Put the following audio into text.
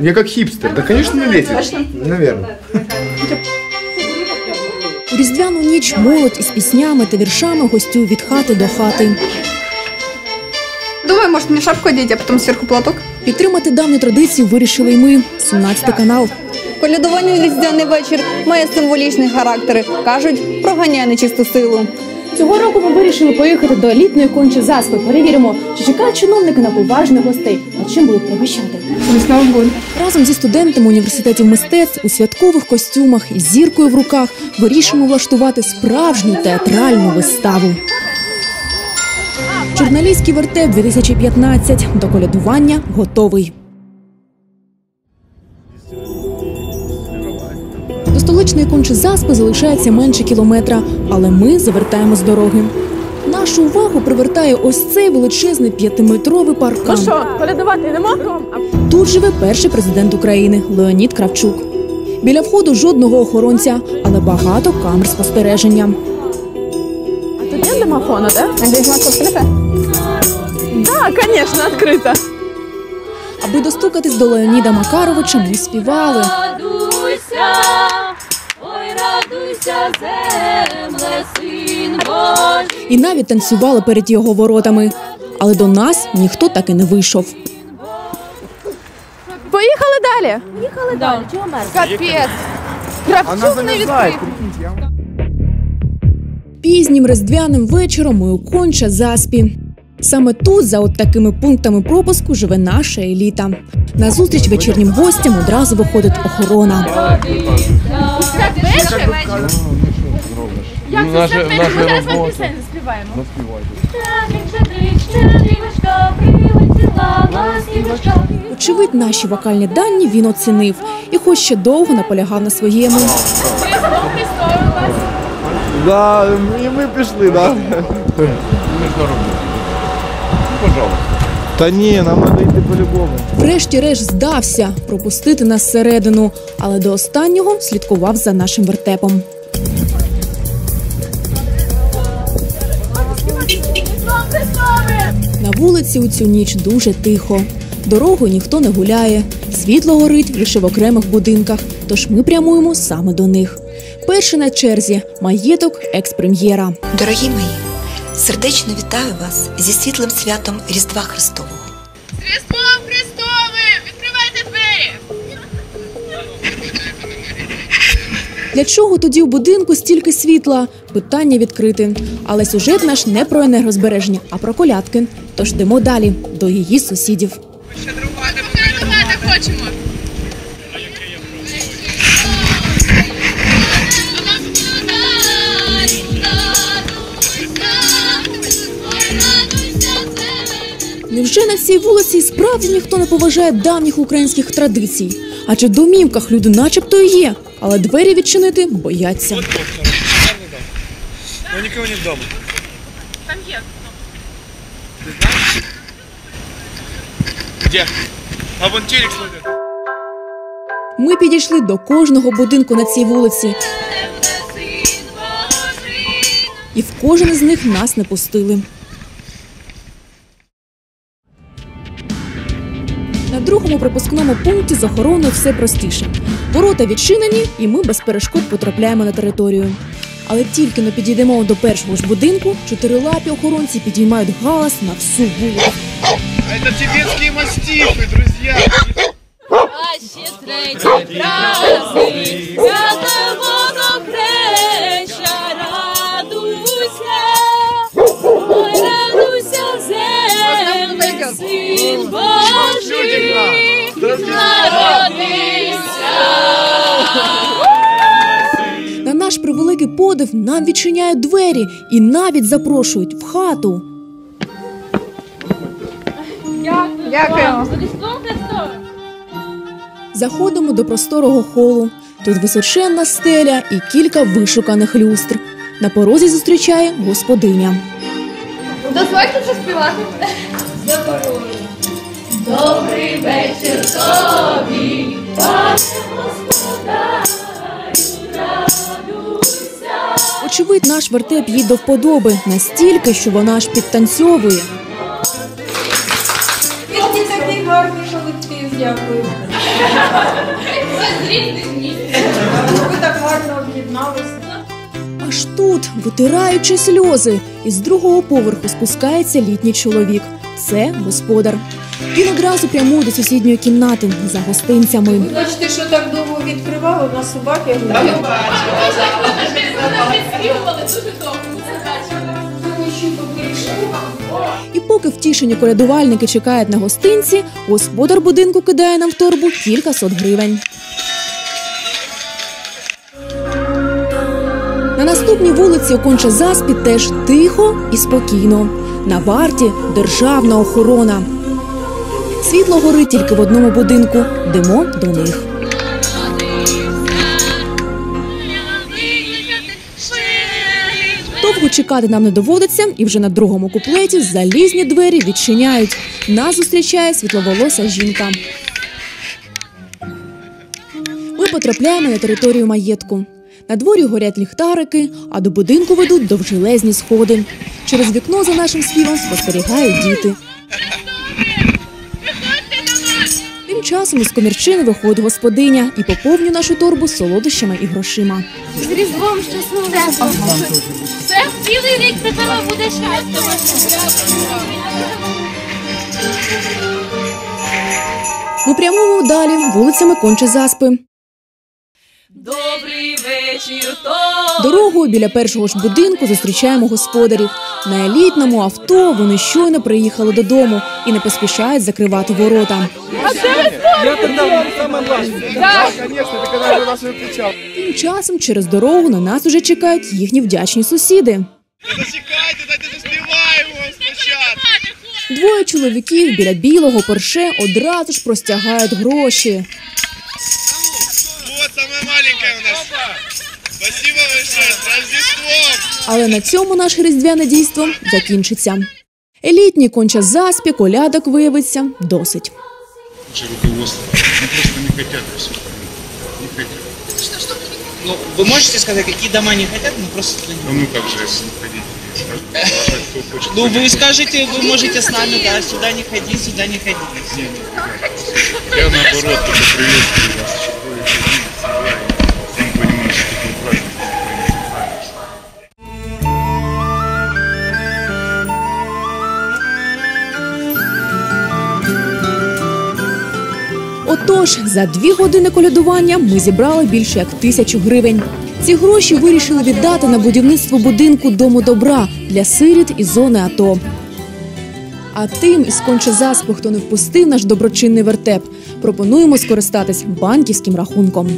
Я как хипстер. Да, конечно, не лезет. Наверное. У різдвяну ніч молодь із піснями та віршами гостює від хати до хати. Думаю, может мне шапку одеть, а потом сверху платок. Підтримати давню традицію вирішили й ми, 17 канал. Колядування у різдвяний вечір має символічний характер. Кажуть, проганяє нечисту силу. Цього року ми вирішили поїхати до елітної кончі заспи. Перевіримо, чи чекають чиновники на поважних гостей, а чим будуть пригощати. Разом зі студентами університетів мистецтв у святкових костюмах із зіркою в руках вирішимо влаштувати справжню театральну виставу. Журналістський вертеп 2015 до колядування готовий. До столичної кончі заспи залишається менше кілометра, але ми завертаємо з дороги. Нашу увагу привертає ось цей величезний п'ятиметровий паркан. колядувати йдемо? Тут живе перший президент України Леонід Кравчук. Біля входу жодного охоронця, але багато камер спостереження. А тут нет домофона, да? Надеюсь, маска открыта? Да. Аби достукатись до Леоніда Макаровича, ми співали. Радуйся, ой, радуйся, земле, син Божий. І навіть танцювали перед його воротами. Але до нас ніхто так і не вийшов. Поїхали далі. Капец. Она Кравчук не замерзает. відкрив. Прикиньте, я вам- Пізнім різдвяним вечором ми у конча заспі. Саме тут, за от такими пунктами пропуску, живе наша еліта. На зустріч вечірнім гостям одразу виходить охорона. Наша, наша робота. Щедрик, щедрик, щедрівочка, прилетіла. Очевидь, наші вокальні дані він оцінив і хоч ще довго наполягав на своєму. Да, і ми пішли, да. Ми. Ну, пожалуйста. Та ні, нам треба йти по-любому. Врешті-решт здався пропустити нас всередину, але до останнього слідкував за нашим вертепом. На вулиці у цю ніч дуже тихо. Дорогою ніхто не гуляє, світло горить лише в окремих будинках, тож ми прямуємо саме до них. Перший на черзі маєток екс-прем'єра. Дорогі мої, сердечно вітаю вас зі світлим святом Різдва Христового. Різдвом Христовим! Відкривайте двері! Для чого тоді у будинку стільки світла? Питання відкрите. Але сюжет наш не про енергозбереження, а про колядки. Тож йдемо далі до її сусідів. Поколядувати хочемо! Невже на цій вулиці справді ніхто не поважає давніх українських традицій? Адже в домівках люди начебто і є, але двері відчинити бояться. Ну, нікого не вдома. Там є. Де? А вон смотрит. Ми підійшли до кожного будинку на цій вулиці, і в кожен із них нас не пустили. Другому пропускному пункті з охороною все простіше. Ворота відчинені, і ми без перешкод потрапляємо на територію. Але тільки не підійдемо до першого ж будинку, чотирилапі охоронці підіймають галас на всю вулицю. Це тибетські мастіфи, друзі. А ще третій праздник, Превеликий подив нам відчиняють двері і навіть запрошують в хату. Дякуємо. З Заходимо до просторого холу. Тут височенна стеля і кілька вишуканих люстр. На порозі зустрічає господиня. Дозвольте вже співати. Добрий вечір тобі, пане господарю, радуйся. Очевидь, наш вертеп їй до вподоби настільки, що вона аж підтанцьовує. Він такий гарний колектив, дякую. Аж тут, витираючи сльози, із другого поверху спускається літній чоловік. Це господар. Він одразу прямує до сусідньої кімнати за гостинцями. Бачите, що так довго відкривали, у нас собаки гуляють. І поки втішені колядувальники чекають на гостинці, господар будинку кидає нам в торбу кілька сот гривень. На наступній вулиці оконче заспі теж тихо і спокійно. На варті державна охорона. Світло горить тільки в одному будинку. Йдемо до них. Довго чекати нам не доводиться, і вже на другому куплеті залізні двері відчиняють. Нас зустрічає світловолоса жінка. Ми потрапляємо на територію маєтку. На дворі горять ліхтарики, а до будинку ведуть довжелезні сходи. Через вікно за нашим співом спостерігають діти. Часом із комірчини виходить господиня і поповнює нашу торбу солодощами і грошима. З Різдвом щасливо. Це цілий рік до тебе буде щастя. Ми прямуємо далі вулицями конче заспи. Добрий вечір, Дорогою біля першого ж будинку зустрічаємо господарів. На елітному авто вони щойно приїхали додому і не поспішають закривати ворота. Конечно, ты когда же нас выключал. Тим часом через дорогу на нас уже чекають їхні вдячні сусіди. Зачекайте, дайте заспіваємо спочатку. Двоє чоловіків біля білого порше одразу ж простягають гроші. Але на цьому наше різдвяне дійство закінчиться. Елітні конча заспі, колядок виявиться досить. Наше руководство. Они просто не хотят все. Не хотят. Ну, вы можете сказать, какие дома не хотят? Мы просто... Ну, ну как же, если не ходить? Кто хочет Ну, вы ходить? скажете, вы можете с нами, да, сюда не ходи, сюда не ходи. Я наоборот только приветствую вас. Отож, за дві години колядування ми зібрали більше як тисячу гривень. Ці гроші вирішили віддати на будівництво будинку дому добра для сиріт і зони АТО. А тим із конче заспу, хто не впустив наш доброчинний вертеп, пропонуємо скористатись банківським рахунком.